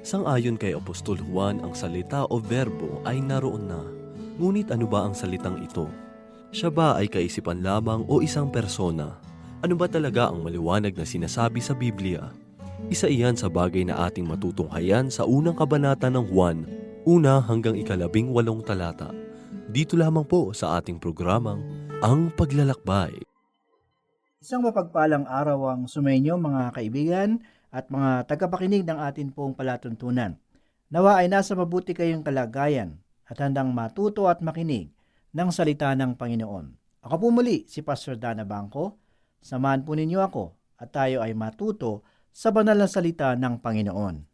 Sang-ayon kay Apostol Juan, ang salita o verbo ay naroon na. Ngunit ano ba ang salitang ito? Siya ba ay kaisipan lamang o isang persona? Ano ba talaga ang maliwanag na sinasabi sa Biblia? Isa iyan sa bagay na ating matutunghayan sa unang kabanata ng Juan, una hanggang ikalabing walong talata. Dito lamang po sa ating programang Ang Paglalakbay. Isang mapagpalang araw ang sumainyo mga kaibigan at mga tagapakinig ng atin pong palatuntunan. Nawa ay nasa mabuti kayong kalagayan at handang matuto at makinig ng salita ng Panginoon. Ako po muli si Pastor Dana Bangko. Samahan po ninyo ako at tayo ay matuto sa banal na salita ng Panginoon.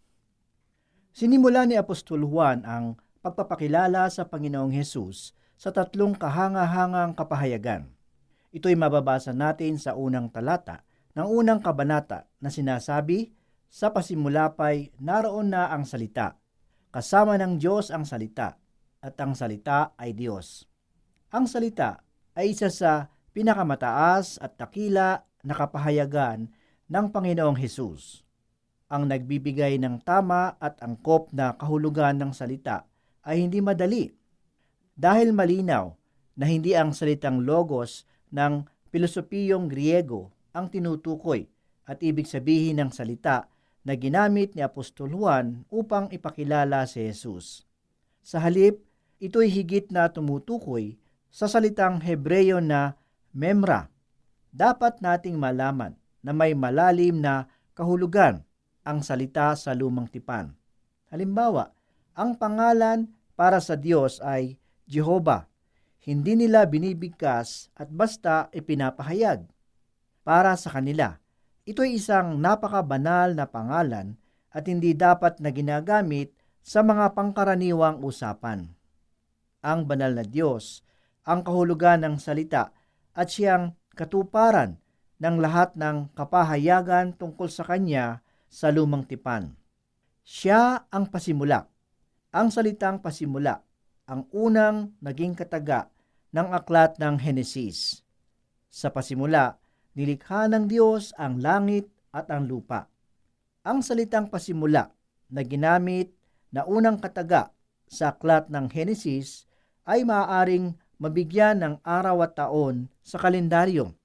Sinimula ni Apostol Juan ang pagpapakilala sa Panginoong Hesus sa tatlong kahanga-hangang kapahayagan. Ito'y mababasa natin sa unang talata ng unang kabanata na sinasabi, Sa pasimula pa'y naroon na ang salita. Kasama ng Diyos ang salita, at ang salita ay Diyos. Ang salita ay isa sa pinakamataas at takila na kapahayagan ng Panginoong Hesus. Ang nagbibigay ng tama at angkop na kahulugan ng salita ay hindi madali. Dahil malinaw na hindi ang salitang logos ng pilosopiyong Griego ang tinutukoy at ibig sabihin ng salita na ginamit ni Apostol Juan upang ipakilala si Jesus. Sa halip, ito'y higit na tumutukoy sa salitang Hebreyo na memra. Dapat nating malaman na may malalim na kahulugan ang salita sa lumang tipan. Halimbawa, ang pangalan para sa Diyos ay Jehovah hindi nila binibigkas at basta ipinapahayag. Para sa kanila, ito ay isang napakabanal na pangalan at hindi dapat na ginagamit sa mga pangkaraniwang usapan. Ang banal na Diyos, ang kahulugan ng salita at siyang katuparan ng lahat ng kapahayagan tungkol sa Kanya sa lumang tipan. Siya ang pasimula. Ang salitang pasimula, ang unang naging kataga ng aklat ng Henesis. Sa pasimula, nilikha ng Diyos ang langit at ang lupa. Ang salitang pasimula na ginamit na unang kataga sa aklat ng Henesis ay maaaring mabigyan ng araw at taon sa kalendaryo.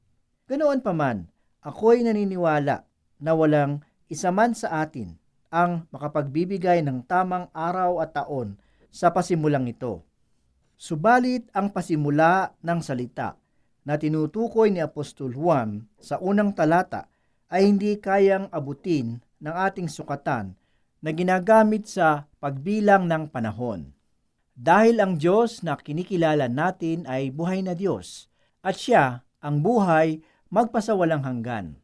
Ganoon pa man, ako'y naniniwala na walang isa man sa atin ang makapagbibigay ng tamang araw at taon sa pasimulang ito. Subalit ang pasimula ng salita na tinutukoy ni Apostol Juan sa unang talata ay hindi kayang abutin ng ating sukatan na ginagamit sa pagbilang ng panahon. Dahil ang Diyos na kinikilala natin ay buhay na Diyos at siya ang buhay magpasawalang hanggan.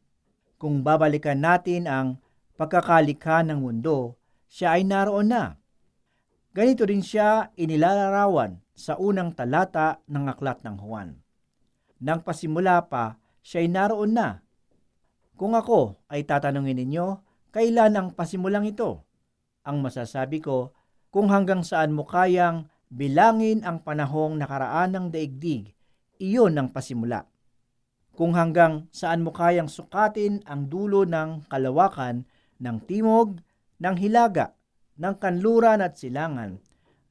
Kung babalikan natin ang pagkakalikha ng mundo, siya ay naroon na. Ganito rin siya inilalarawan sa unang talata ng aklat ng Juan. Nang pasimula pa, siya ay naroon na. Kung ako ay tatanungin ninyo, kailan ang pasimulang ito? Ang masasabi ko, kung hanggang saan mo kayang bilangin ang panahong nakaraan ng daigdig, iyon ang pasimula. Kung hanggang saan mo kayang sukatin ang dulo ng kalawakan ng timog, ng hilaga, ng kanluran at silangan,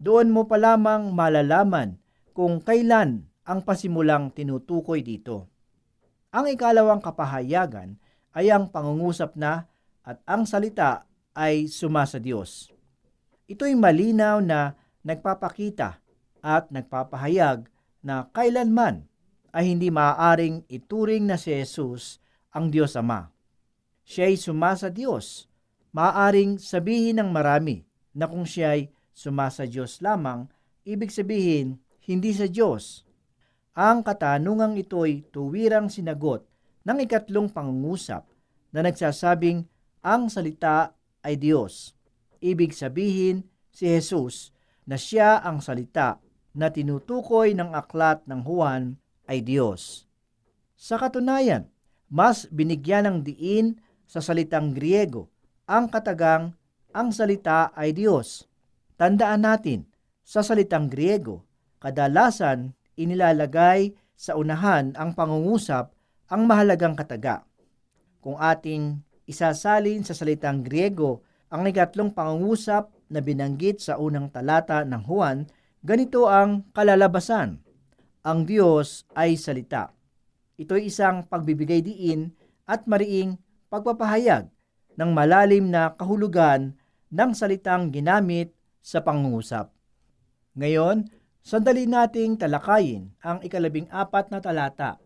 doon mo pa lamang malalaman kung kailan ang pasimulang tinutukoy dito. Ang ikalawang kapahayagan ay ang pangungusap na at ang salita ay suma sa Diyos. Ito'y malinaw na nagpapakita at nagpapahayag na kailanman ay hindi maaaring ituring na si Jesus ang Diyos Ama. Siya'y suma sa Diyos. Maaaring sabihin ng marami na kung siya'y sumasa Diyos lamang, ibig sabihin, hindi sa Diyos. Ang katanungang ito'y tuwirang sinagot ng ikatlong pangungusap na nagsasabing ang salita ay Diyos. Ibig sabihin, si Jesus na siya ang salita na tinutukoy ng aklat ng Juan ay Diyos. Sa katunayan, mas binigyan ng diin sa salitang Griego ang katagang ang salita ay Diyos. Tandaan natin, sa salitang Griego, kadalasan inilalagay sa unahan ang pangungusap ang mahalagang kataga. Kung ating isasalin sa salitang Griego ang ikatlong pangungusap na binanggit sa unang talata ng Juan, ganito ang kalalabasan. Ang Diyos ay salita. Ito'y isang pagbibigay diin at mariing pagpapahayag ng malalim na kahulugan ng salitang ginamit sa pangungusap. Ngayon, sandali nating talakayin ang ikalabing apat na talata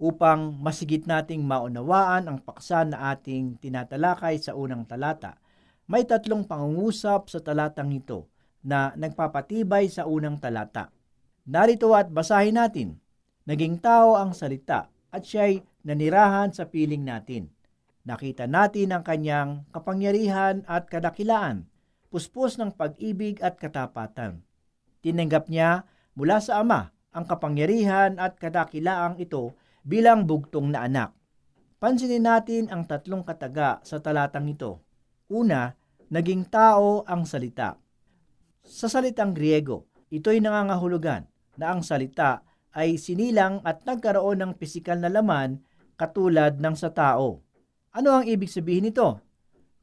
upang masigit nating maunawaan ang paksa na ating tinatalakay sa unang talata. May tatlong pangungusap sa talatang ito na nagpapatibay sa unang talata. Narito at basahin natin. Naging tao ang salita at siya'y nanirahan sa piling natin. Nakita natin ang kanyang kapangyarihan at kadakilaan, puspos ng pag-ibig at katapatan. Tinanggap niya mula sa Ama ang kapangyarihan at kadakilaang ito bilang bugtong na anak. Pansinin natin ang tatlong kataga sa talatang ito. Una, naging tao ang salita. Sa salitang Griego, ito'y nangangahulugan na ang salita ay sinilang at nagkaroon ng pisikal na laman katulad ng sa tao. Ano ang ibig sabihin nito?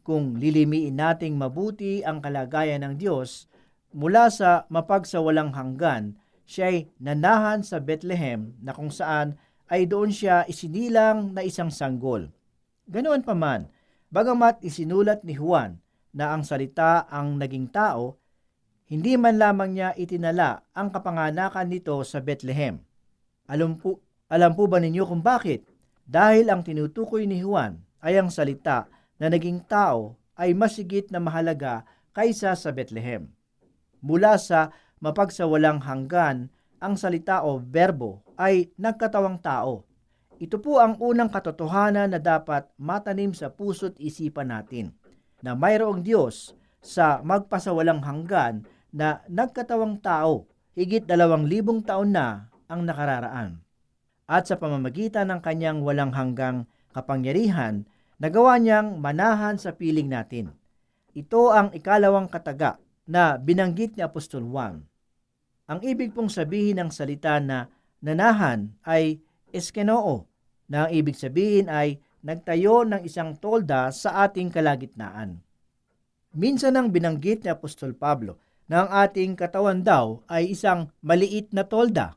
Kung lilimiin nating mabuti ang kalagayan ng Diyos, mula sa mapagsawalang hanggan, siya'y nanahan sa Bethlehem na kung saan ay doon siya isinilang na isang sanggol. Ganoon pa man, bagamat isinulat ni Juan na ang salita ang naging tao, hindi man lamang niya itinala ang kapanganakan nito sa Bethlehem. Alam po, alam po ba ninyo kung bakit? Dahil ang tinutukoy ni Juan ay ang salita na naging tao ay masigit na mahalaga kaysa sa Bethlehem. Mula sa mapagsawalang hanggan, ang salita o berbo ay nagkatawang tao. Ito po ang unang katotohanan na dapat matanim sa puso't isipan natin, na mayroong Diyos sa magpasawalang hanggan na nagkatawang tao, higit dalawang libong taon na ang nakararaan. At sa pamamagitan ng kanyang walang hanggang kapangyarihan, nagawa niyang manahan sa piling natin. Ito ang ikalawang kataga na binanggit ni Apostol Juan. Ang ibig pong sabihin ng salita na nanahan ay eskenoo, na ang ibig sabihin ay nagtayo ng isang tolda sa ating kalagitnaan. Minsan ang binanggit ni Apostol Pablo na ang ating katawan daw ay isang maliit na tolda.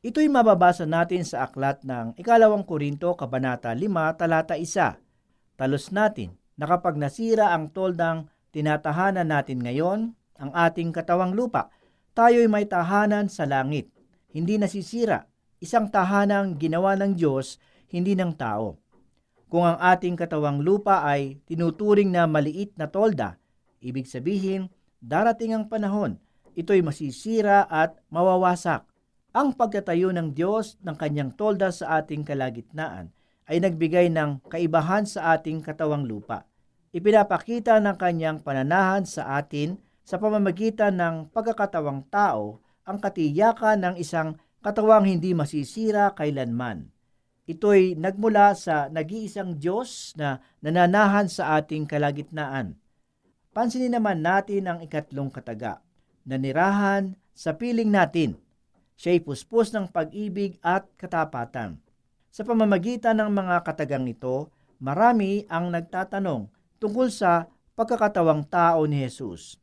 Ito'y mababasa natin sa aklat ng ikalawang Korinto, Kabanata 5, talata 1. Talos natin na kapag nasira ang toldang tinatahanan natin ngayon, ang ating katawang lupa, tayo'y may tahanan sa langit. Hindi nasisira, isang tahanang ginawa ng Diyos, hindi ng tao. Kung ang ating katawang lupa ay tinuturing na maliit na tolda, ibig sabihin, darating ang panahon, ito'y masisira at mawawasak. Ang pagkatayo ng Diyos ng kanyang tolda sa ating kalagitnaan ay nagbigay ng kaibahan sa ating katawang lupa. Ipinapakita ng kanyang pananahan sa atin sa pamamagitan ng pagkakatawang tao ang katiyakan ng isang katawang hindi masisira kailanman. Ito'y nagmula sa nag-iisang Diyos na nananahan sa ating kalagitnaan. Pansinin naman natin ang ikatlong kataga, nanirahan sa piling natin. Siya'y puspos ng pag-ibig at katapatan. Sa pamamagitan ng mga katagang ito, marami ang nagtatanong tungkol sa pagkakatawang tao ni Jesus.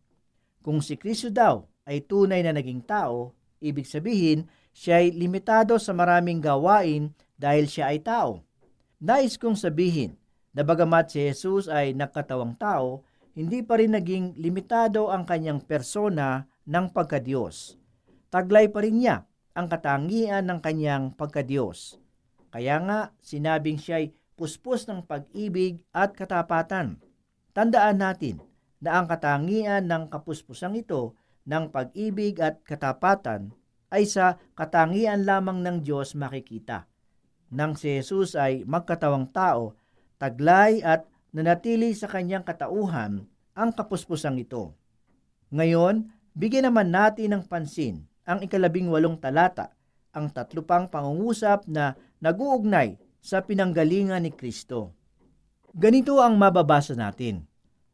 Kung si Kristo daw ay tunay na naging tao, ibig sabihin siya ay limitado sa maraming gawain dahil siya ay tao. Nais kong sabihin na bagamat si Jesus ay nakatawang tao, hindi pa rin naging limitado ang kanyang persona ng pagkadiyos. Taglay pa rin niya ang katangian ng kanyang pagkadiyos. Kaya nga sinabing siya ay puspos ng pag-ibig at katapatan. Tandaan natin na ang katangian ng kapuspusang ito ng pag-ibig at katapatan ay sa katangian lamang ng Diyos makikita. Nang si Jesus ay magkatawang tao, taglay at nanatili sa kanyang katauhan ang kapuspusang ito. Ngayon, Bigyan naman natin ng pansin ang ikalabing walong talata, ang tatlo pang pangungusap na naguugnay sa pinanggalingan ni Kristo. Ganito ang mababasa natin.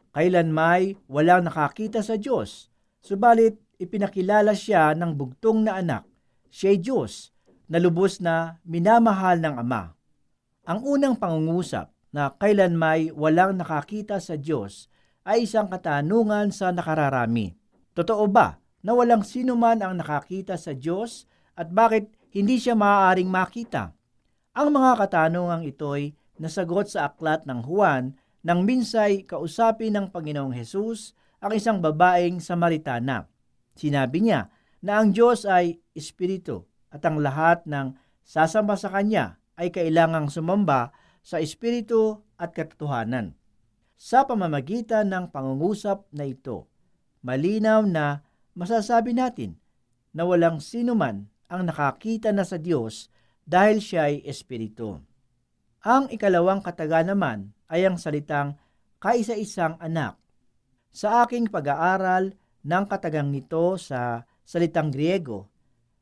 Kailan may walang nakakita sa Diyos, subalit ipinakilala siya ng bugtong na anak, siya'y Diyos, na lubos na minamahal ng Ama. Ang unang pangungusap na kailan may walang nakakita sa Diyos ay isang katanungan sa nakararami. Totoo ba na walang sino man ang nakakita sa Diyos at bakit hindi siya maaaring makita? Ang mga katanungang ito'y nasagot sa aklat ng Juan nang minsay kausapin ng Panginoong Hesus ang isang babaeng Samaritana. Sinabi niya na ang Diyos ay Espiritu at ang lahat ng sasamba sa Kanya ay kailangang sumamba sa Espiritu at katotohanan. Sa pamamagitan ng pangungusap na ito, malinaw na masasabi natin na walang sino man ang nakakita na sa Diyos dahil siya ay Espiritu. Ang ikalawang kataga naman ay ang salitang kaisa-isang anak. Sa aking pag-aaral ng katagang nito sa salitang Griego,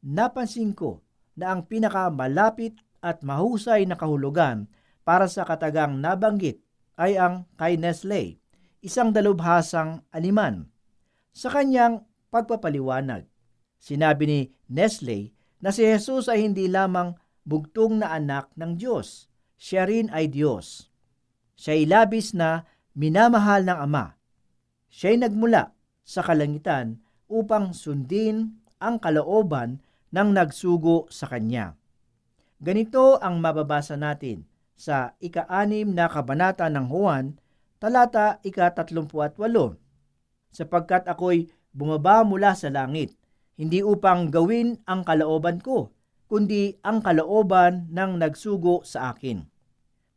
napansin ko na ang pinakamalapit at mahusay na kahulugan para sa katagang nabanggit ay ang kay Nestle, isang dalubhasang animan. Sa kanyang pagpapaliwanag, sinabi ni Nestle na si Jesus ay hindi lamang bugtong na anak ng Diyos, siya rin ay Diyos. Siya ay labis na minamahal ng Ama. Siya ay nagmula sa kalangitan upang sundin ang kalooban ng nagsugo sa Kanya. Ganito ang mababasa natin sa ika-anim na kabanata ng Juan, talata ika-38. Sapagkat ako'y bumaba mula sa langit, hindi upang gawin ang kalooban ko, kundi ang kalooban ng nagsugo sa akin.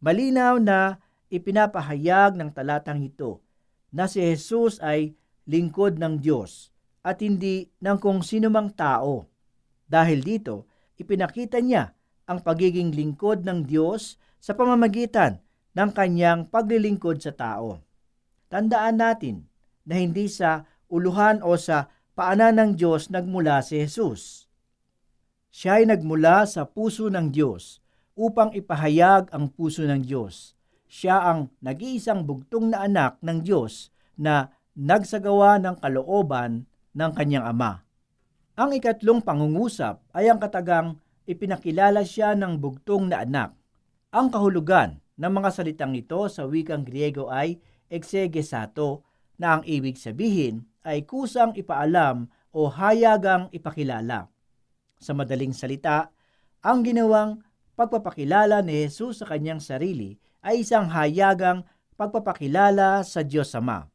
Malinaw na ipinapahayag ng talatang ito na si Jesus ay lingkod ng Diyos at hindi ng kung sinumang tao. Dahil dito, ipinakita niya ang pagiging lingkod ng Diyos sa pamamagitan ng kanyang paglilingkod sa tao. Tandaan natin na hindi sa uluhan o sa paanan ng Diyos nagmula si Jesus. Siya ay nagmula sa puso ng Diyos upang ipahayag ang puso ng Diyos. Siya ang nag-iisang bugtong na anak ng Diyos na nagsagawa ng kalooban ng kanyang ama. Ang ikatlong pangungusap ay ang katagang ipinakilala siya ng bugtong na anak. Ang kahulugan ng mga salitang ito sa wikang Griego ay exegesato na ang ibig sabihin ay kusang ipaalam o hayagang ipakilala. Sa madaling salita, ang ginawang pagpapakilala ni Jesus sa kanyang sarili ay isang hayagang pagpapakilala sa Diyos Ama,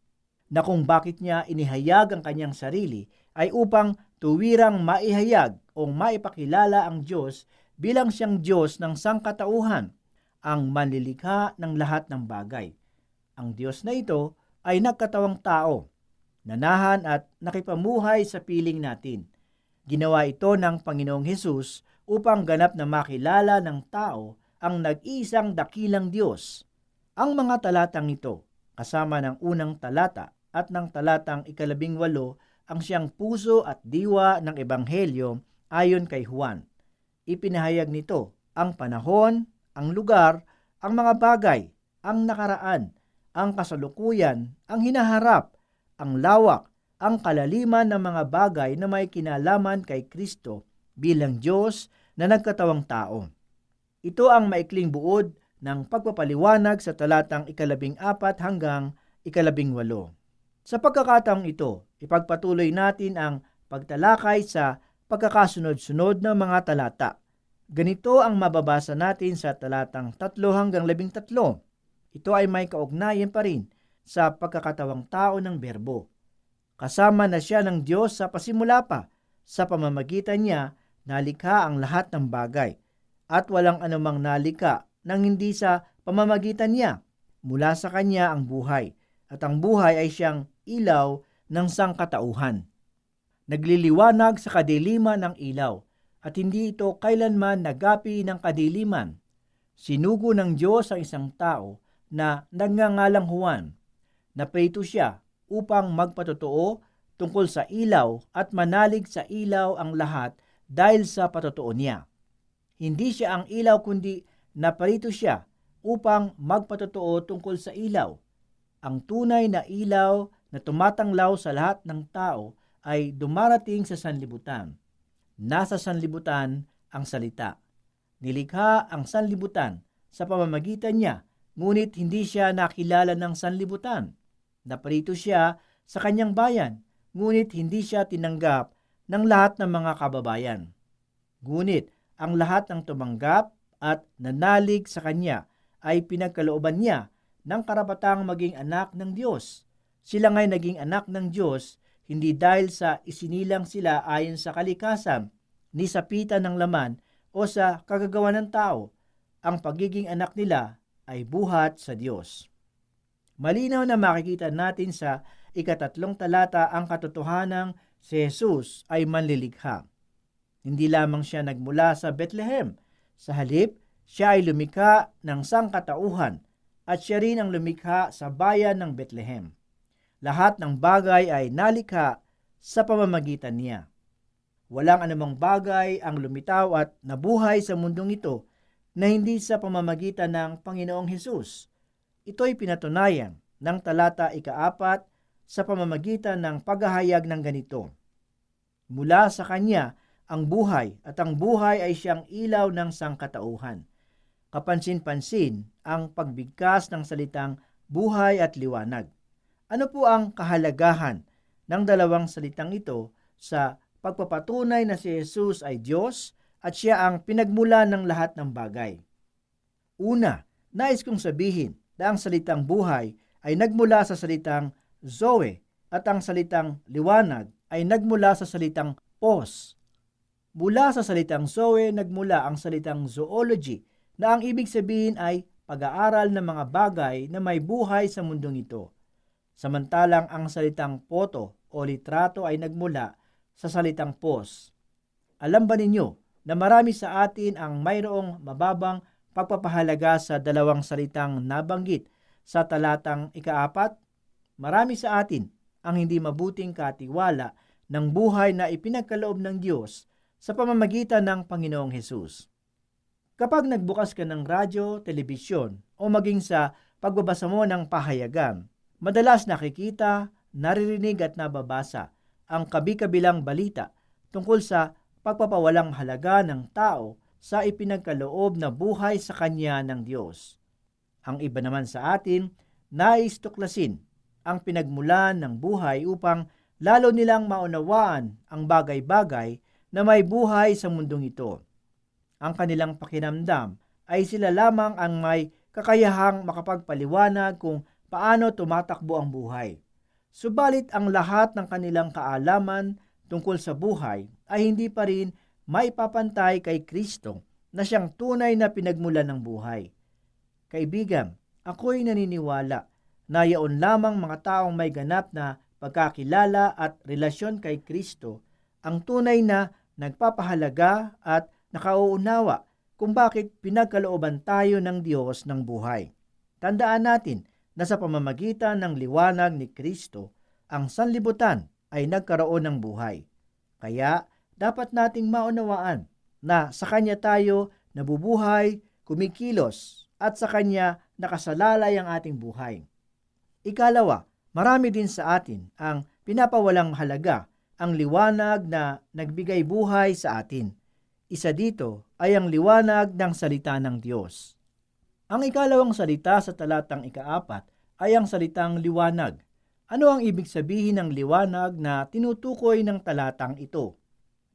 na kung bakit niya inihayag ang kanyang sarili ay upang tuwirang maihayag o maipakilala ang Diyos bilang siyang Diyos ng sangkatauhan, ang manlilikha ng lahat ng bagay. Ang Diyos na ito ay nagkatawang tao, nanahan at nakipamuhay sa piling natin. Ginawa ito ng Panginoong Hesus upang ganap na makilala ng tao ang nag-iisang dakilang Diyos. Ang mga talatang ito, kasama ng unang talata at ng talatang ikalabing walo, ang siyang puso at diwa ng Ebanghelyo ayon kay Juan. Ipinahayag nito ang panahon, ang lugar, ang mga bagay, ang nakaraan, ang kasalukuyan, ang hinaharap, ang lawak, ang kalaliman ng mga bagay na may kinalaman kay Kristo bilang Diyos na nagkatawang tao. Ito ang maikling buod ng pagpapaliwanag sa talatang ikalabing apat hanggang ikalabing walo. Sa pagkakataong ito, ipagpatuloy natin ang pagtalakay sa pagkakasunod-sunod ng mga talata. Ganito ang mababasa natin sa talatang 3 hanggang 13. Ito ay may kaugnayan pa rin sa pagkakatawang tao ng berbo. Kasama na siya ng Diyos sa pasimula pa, sa pamamagitan niya nalikha ang lahat ng bagay, at walang anumang nalika nang hindi sa pamamagitan niya. Mula sa kanya ang buhay, at ang buhay ay siyang ilaw ng sangkatauhan. Nagliliwanag sa kadiliman ng ilaw, at hindi ito kailanman nagapi ng kadiliman. Sinugo ng Diyos ang isang tao na nagngangalang Juan. Naprito siya upang magpatotoo tungkol sa ilaw at manalig sa ilaw ang lahat dahil sa patotoo niya. Hindi siya ang ilaw kundi naparito siya upang magpatotoo tungkol sa ilaw. Ang tunay na ilaw na tumatanglaw sa lahat ng tao ay dumarating sa sanlibutan. Nasa sanlibutan ang salita. Nilikha ang sanlibutan sa pamamagitan niya, ngunit hindi siya nakilala ng sanlibutan. Naparito siya sa kanyang bayan, ngunit hindi siya tinanggap ng lahat ng mga kababayan. Ngunit ang lahat ng tumanggap at nanalig sa kanya ay pinagkalooban niya ng karapatang maging anak ng Diyos. Sila nga'y naging anak ng Diyos hindi dahil sa isinilang sila ayon sa kalikasan, ni sa pita ng laman o sa kagagawa ng tao. Ang pagiging anak nila ay buhat sa Diyos. Malinaw na makikita natin sa ikatatlong talata ang katotohanang si Jesus ay manlilikha. Hindi lamang siya nagmula sa Bethlehem. Sa halip, siya ay lumikha ng sangkatauhan at siya rin ang lumikha sa bayan ng Bethlehem. Lahat ng bagay ay nalikha sa pamamagitan niya. Walang anumang bagay ang lumitaw at nabuhay sa mundong ito na hindi sa pamamagitan ng Panginoong Hesus. Ito'y pinatunayan ng talata ikaapat sa pamamagitan ng paghahayag ng ganito. Mula sa Kanya ang buhay at ang buhay ay siyang ilaw ng sangkatauhan. Kapansin-pansin ang pagbigkas ng salitang buhay at liwanag. Ano po ang kahalagahan ng dalawang salitang ito sa pagpapatunay na si Jesus ay Diyos at siya ang pinagmula ng lahat ng bagay. Una, nais kong sabihin na ang salitang buhay ay nagmula sa salitang Zoe at ang salitang liwanag ay nagmula sa salitang pos. Mula sa salitang Zoe nagmula ang salitang zoology na ang ibig sabihin ay pag-aaral ng mga bagay na may buhay sa mundong ito. Samantalang ang salitang poto o litrato ay nagmula sa salitang pos. Alam ba ninyo na marami sa atin ang mayroong mababang pagpapahalaga sa dalawang salitang nabanggit sa talatang ikaapat? Marami sa atin ang hindi mabuting katiwala ng buhay na ipinagkaloob ng Diyos sa pamamagitan ng Panginoong Hesus. Kapag nagbukas ka ng radyo, telebisyon o maging sa pagbabasa mo ng pahayagan, madalas nakikita, naririnig at nababasa ang kabi-kabilang balita tungkol sa pagpapawalang halaga ng tao sa ipinagkaloob na buhay sa Kanya ng Diyos. Ang iba naman sa atin, nais tuklasin ang pinagmulan ng buhay upang lalo nilang maunawaan ang bagay-bagay na may buhay sa mundong ito. Ang kanilang pakinamdam ay sila lamang ang may kakayahang makapagpaliwanag kung paano tumatakbo ang buhay. Subalit ang lahat ng kanilang kaalaman tungkol sa buhay ay hindi pa rin maipapantay kay Kristo na siyang tunay na pinagmulan ng buhay. Kaibigan, ako'y naniniwala na yaon lamang mga taong may ganap na pagkakilala at relasyon kay Kristo ang tunay na nagpapahalaga at nakauunawa kung bakit pinagkalooban tayo ng Diyos ng buhay. Tandaan natin na sa pamamagitan ng liwanag ni Kristo, ang sanlibutan ay nagkaroon ng buhay. Kaya dapat nating maunawaan na sa Kanya tayo nabubuhay, kumikilos, at sa Kanya nakasalalay ang ating buhay. Ikalawa, marami din sa atin ang pinapawalang halaga ang liwanag na nagbigay buhay sa atin. Isa dito ay ang liwanag ng salita ng Diyos. Ang ikalawang salita sa talatang ikaapat ay ang salitang liwanag. Ano ang ibig sabihin ng liwanag na tinutukoy ng talatang ito?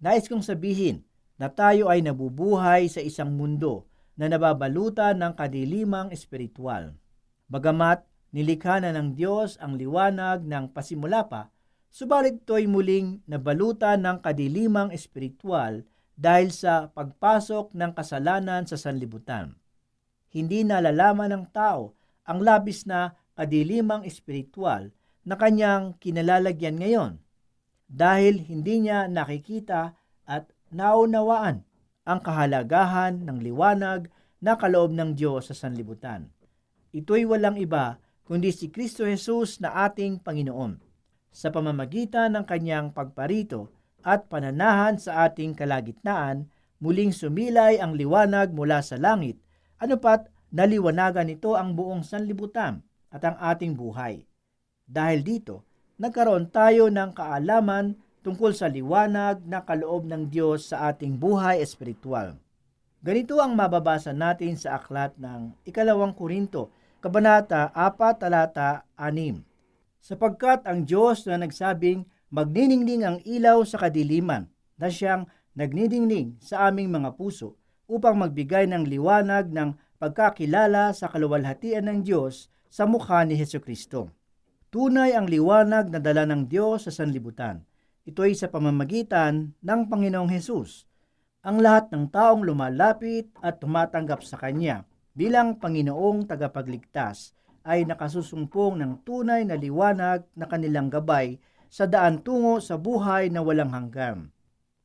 Nais kong sabihin na tayo ay nabubuhay sa isang mundo na nababalutan ng kadilimang espiritual. Bagamat nilikha na ng Diyos ang liwanag ng pasimula pa, subalit ito'y muling nabalutan ng kadilimang espiritual dahil sa pagpasok ng kasalanan sa sanlibutan. Hindi nalalaman ng tao ang labis na kadilimang espiritual na kanyang kinalalagyan ngayon dahil hindi niya nakikita at naunawaan ang kahalagahan ng liwanag na kaloob ng Diyos sa sanlibutan. Ito'y walang iba kundi si Kristo Jesus na ating Panginoon. sa pamamagitan ng kanyang pagparito at pananahan sa ating kalagitnaan, muling sumilay ang liwanag mula sa langit, anupat naliwanagan nito ang buong sanlibutan at ang ating buhay. Dahil dito, nagkaroon tayo ng kaalaman tungkol sa liwanag na kaloob ng Diyos sa ating buhay espiritual. Ganito ang mababasa natin sa aklat ng ikalawang Korinto, Kabanata 4, talata 6. Sapagkat ang Diyos na nagsabing magniningning ang ilaw sa kadiliman, na siyang nagniningning sa aming mga puso upang magbigay ng liwanag ng pagkakilala sa kaluwalhatian ng Diyos sa mukha ni Heso Kristo. Tunay ang liwanag na dala ng Diyos sa sanlibutan. Ito ay sa pamamagitan ng Panginoong Hesus. Ang lahat ng taong lumalapit at tumatanggap sa Kanya bilang Panginoong tagapagligtas ay nakasusumpong ng tunay na liwanag na kanilang gabay sa daan tungo sa buhay na walang hanggan.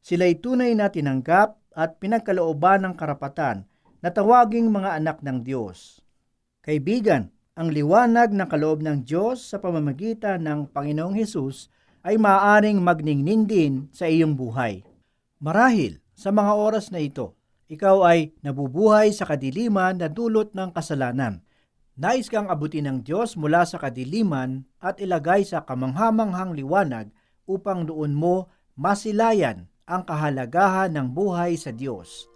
Sila'y tunay na tinanggap at pinagkalooban ng karapatan na tawaging mga anak ng Diyos. Kaibigan, ang liwanag ng kaloob ng Diyos sa pamamagitan ng Panginoong Hesus ay maaaring magningning din sa iyong buhay. Marahil, sa mga oras na ito, ikaw ay nabubuhay sa kadiliman na dulot ng kasalanan. Nais kang abutin ng Diyos mula sa kadiliman at ilagay sa kamanghamanghang liwanag upang doon mo masilayan ang kahalagahan ng buhay sa Diyos.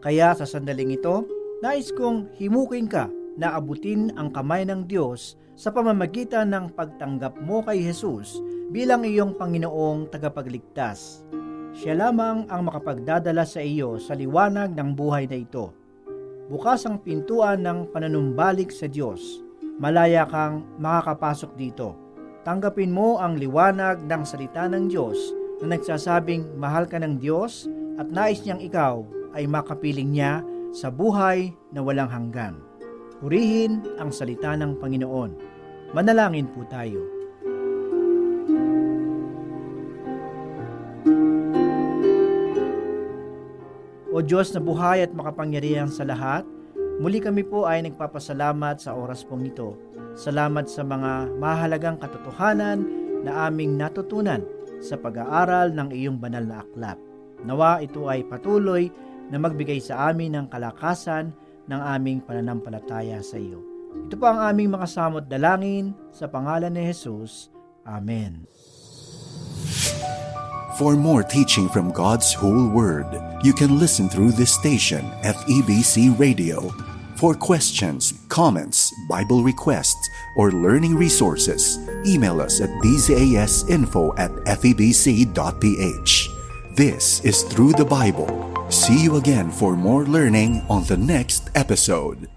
Kaya sa sandaling ito, nais kong himukin ka na abutin ang kamay ng Diyos sa pamamagitan ng pagtanggap mo kay Jesus bilang iyong Panginoong tagapagligtas. Siya lamang ang makapagdadala sa iyo sa liwanag ng buhay na ito. Bukas ang pintuan ng panunumbalik sa Diyos. Malaya kang makakapasok dito. Tanggapin mo ang liwanag ng salita ng Diyos na nagsasabing mahal ka ng Diyos at nais niyang ikaw ay makapiling niya sa buhay na walang hanggan. Purihin ang salita ng Panginoon. Manalangin po tayo. O Diyos na buhay at makapangyarihan sa lahat, muli kami po ay nagpapasalamat sa oras pong ito. Salamat sa mga mahalagang katotohanan na aming natutunan sa pag-aaral ng iyong banal na aklat. Nawa ito ay patuloy na magbigay sa amin ng kalakasan ng aming pananampalataya sa iyo. Ito po ang aming mga samot dalangin sa pangalan ni Jesus. Amen. For more teaching from God's whole word, you can listen through this station, FEBC Radio. For questions, comments, Bible requests, or learning resources, email us at bzasinfo at febc.ph. This is Through the Bible. See you again for more learning on the next episode.